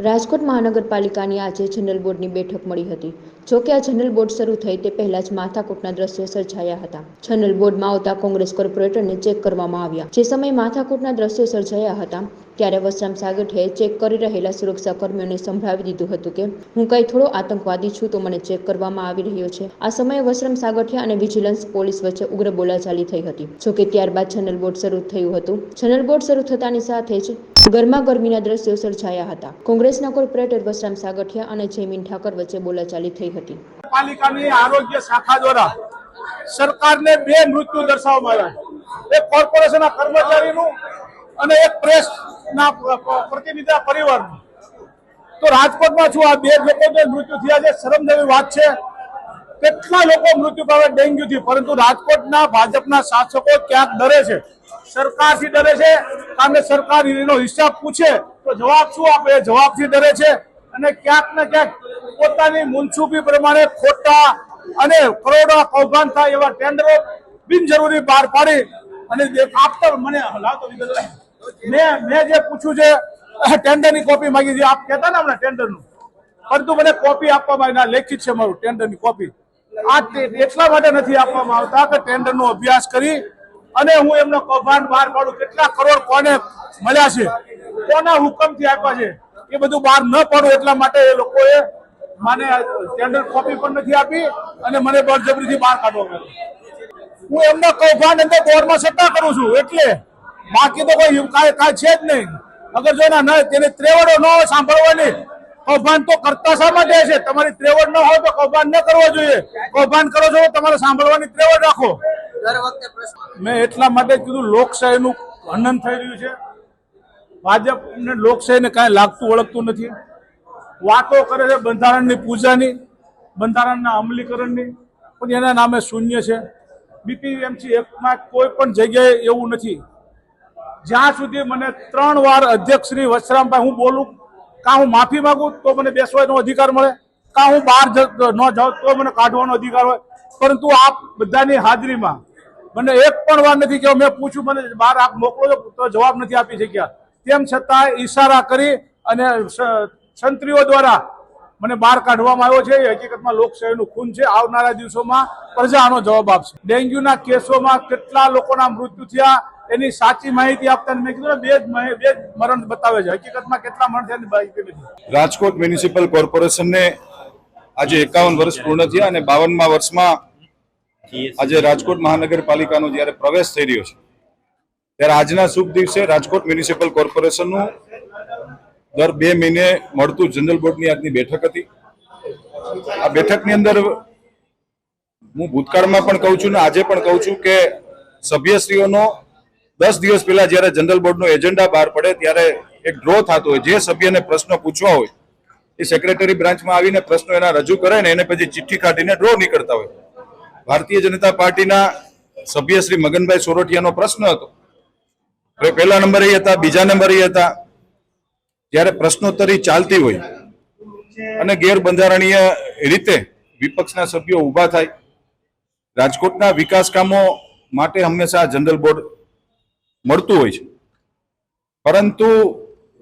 રાજકોટ મહાનગરપાલિકાની આજે જનરલ બોર્ડની બેઠક મળી હતી. જો કે આ જનરલ બોર્ડ શરૂ થઈ તે પહેલા જ માથાકૂટના દ્રશ્યો સર્જાયા હતા. જનરલ બોર્ડમાં આવતા કોંગ્રેસ કોર્પોરેટરને ચેક કરવામાં આવ્યા. જે સમયે માથાકૂટના દ્રશ્યો સર્જાયા હતા, ત્યારે વસરામ સાગઠિયાએ ચેક કરી રહેલા સુરક્ષા કર્મીઓને સંભળાવી દીધું હતું કે, હું કઈ થોડો આતંકવાદી છું તો મને ચેક કરવામાં આવી રહ્યો છે. આ સમયે વસરામ સાગઠિયા અને વિજિલન્સ પોલીસ વચ્ચે ઉગ્ર બોલાચાલી થઈ હતી. જોકે ત્યારબાદ જનરલ બોર્ડ શરૂ થયું હતું. જનરલ બોર્ડ શરૂ થતાની સાથે જ ગરમા ગરમીના દ્રશ્યો સર્જાયા હતા. કોંગ્રેસના કોર્પોરેટર વસરામ સાગઠિયા અને જયમીન ઠાકર વચ્ચે બોલાચાલી થઈ હતી. પાલિકાની આરોગ્ય શાખા દ્વારા સરકારને બે મૃત્યુ દર્શાવવામાં આવ્યા. એક કોર્પોરેશનના કર્મચારીનું અને એક પ્રેસના પ્રતિનિધિના પરિવારનું. તો રાજકોટમાં છું, આ બે લોકોને મૃત્યુ થયા છે. શરમજનક વાત છે. કેટલા લોકો મૃત્યુ પામે ડેન્ગ્યુથી? પરંતુ રાજકોટના ભાજપના શાસકો ક્યાંક ડરે છે. સરકારથી ડરે છે. કારણ કે સરકાર હિસાબ પૂછે તો જવાબ શું આપે? જવાબથી ડરે છે. અને ક્યાંક ને ક્યાંક પોતાની મુનસુબી પ્રમાણે ખોટા અને કરોડો કૌભાંડ થાય એવા ટેન્ડરો બિનજરૂરી બહાર પાડી અને આપતા મને હલાતો વિગત મેં મેં જે પૂછ્યું છે ટેન્ડરની કોપી માંગી છે, આપ કહેતા ને હમણાં ટેન્ડરનું. પરંતુ મને કોપી આપવામાં ના લેખિત છે મારું ટેન્ડરની કોપી. આ એટલા માટે નથી આપવામાં આવતા કે ટેન્ડરનો અભ્યાસ કરી અને હું એમનો કૌભાંડ બહાર પાડું. કેટલા કરોડ કોને મળ્યા છે? કોના હુકમથી આપ્યા છે? એ બધું બહાર ન પાડું એટલા માટે એ લોકોએ મને ટેન્ડર કોપી પણ નથી આપી અને મને બળજબરીથી બહાર કાઢવામાં હું એમનો કૌભાંડ અંદર બોર્ડમાં સત્તા કરું છું એટલે બાકી તો કોઈ કાંઈ કાંઈ છે જ નહીં. અગર જો ના ન તેને ત્રેવડો ન હોય સાંભળવાની કૌભાંડ તો કરતા શા માટે છે? તમારી ત્રેવડ ન હોય તો કૌભાંડ ન કરવો જોઈએ. કૌભાંડ કરો છો તમારે સાંભળવાની ત્રેવડ રાખો. મેં એટલા માટે કીધું લોકશાહીનું હનન થઈ રહ્યું છે. ભાજપને લોકશાહીને કાંઈ લાગતું ઓળખતું નથી. વાતો કરે છે બંધારણની પૂજાની, બંધારણના અમલીકરણની, પણ એના નામે શૂન્ય છે. બીપીએમસી એકમાં કોઈ પણ જગ્યાએ એવું નથી. જ્યાં સુધી મને ત્રણ વાર અધ્યક્ષ શ્રી વસરામભાઈ હું બોલું, કાં હું માફી માગું તો મને બેસવાનો અધિકાર મળે, કાં હું બહાર ન જાઉં તો મને કાઢવાનો અધિકાર હોય. પરંતુ આપ બધાની હાજરીમાં મને એક પણ વાર નથી કે મેં પૂછ્યું, મને બહાર આપ મોકલો તો જવાબ નથી આપી શક્યા. તેમ છતાં ઈશારા કરી અને સંત્રીઓ દ્વારા મને બહાર કાઢવામાં આવ્યો છે. એ હકીકતમાં લોકશાહીનું ખૂન છે. આવનારા દિવસોમાં પ્રજા આનો જવાબ આપશે. ડેન્ગ્યુના કેસોમાં કેટલા લોકોના મૃત્યુ થયા, એની સાચી માહિતી આપતા મેં કીધું બે જ બે જ મરણ બતાવે છે. હકીકતમાં કેટલા મરણ થયા માહિતી રાજકોટ મ્યુનિસિપલ કોર્પોરેશનને આજે એકાવન વર્ષ પૂર્ણ થયા અને બાવનમાં વર્ષમાં આજે રાજકોટ મહાનગરપાલિકાનો જ્યારે પ્રવેશ થઈ રહ્યો છે, ત્યારે આજના શુભ દિવસે રાજકોટ મ્યુનિસિપલ કોર્પોરેશનનું દર બે મહિને મળતું જનરલ બોર્ડની આજની બેઠક હતી. આ બેઠકની અંદર હું ભૂતકાળમાં પણ કહું છું ને આજે પણ કહું છું કે સભ્યશ્રીઓનો દસ દિવસ પહેલા જ્યારે જનરલ બોર્ડનો એજન્ડા બહાર પડે ત્યારે એક ડ્રો થતો હોય, જે સભ્યને પ્રશ્નો પૂછવા હોય, એ સેક્રેટરી બ્રાન્ચમાં આવીને પ્રશ્નો એના રજૂ કરે ને એને પછી ચિઠ્ઠી કાઢીને ડ્રો નીકળતા હોય. ભારતીય જનતા પાર્ટીના સભ્ય શ્રી મગનભાઈ સોરઠિયાનો પ્રશ્ન હતો. પહેલા નંબરે હતા, બીજા નંબરે હતા. જ્યારે પ્રશ્નોત્તરી ચાલતી હોય અને ગેરબંધારણીય રીતે વિપક્ષના સભ્યો ઊભા થાય, રાજકોટના વિકાસ કામો માટે હંમેશા જનરલ બોર્ડ મળતું હોય છે. પરંતુ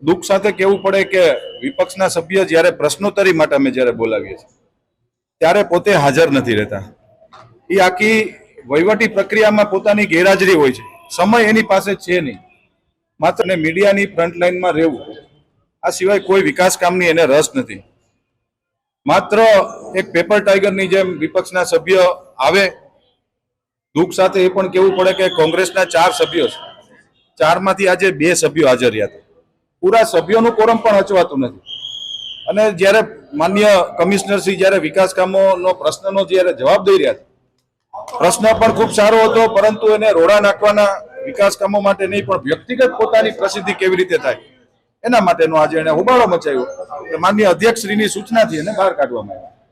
દુઃખ સાથે કહેવું પડે કે વિપક્ષના સભ્ય જ્યારે પ્રશ્નોત્તરી માટે અમે જ્યારે બોલાવીએ છીએ, ત્યારે પોતે હાજર નથી રહેતા. એ આખી વહીવટી પ્રક્રિયામાં પોતાની ગેરહાજરી હોય છે. સમય એની પાસે છે નહીં. માત્ર મીડિયાની ફ્રન્ટલાઇનમાં રહેવું. આ સિવાય કોઈ વિકાસ કામની એને રસ નથી. માત્ર એક પેપર ટાઈગરની જેમ વિપક્ષના સભ્ય આવે, દુઃખ સાથે એ પણ કહેવું પડે કે કોંગ્રેસના ચાર સભ્યો છે. ચારમાંથી આજે બે સભ્યો હાજર રહ્યા હતા પૂરા સભ્યોનું કોરમ પણ અચવાતું નથી. અને જ્યારે માન્ય કમિશનર શ્રી જ્યારે વિકાસ કામોનો પ્રશ્નનો જ્યારે જવાબ દઈ રહ્યા હતા પ્રશ્ન પણ ખૂબ સારો હતો, પરંતુ એને રોડા નાખવાના વિકાસ કામો માટે નહીં, પણ વ્યક્તિગત પોતાની પ્રસિદ્ધિ કેવી રીતે થાય? એના માટેનો આજે એને હોબાળો મચાવ્યો. એટલે માન્ય અધ્યક્ષ શ્રીની સૂચનાથી એને બહાર કાઢવામાં આવ્યો.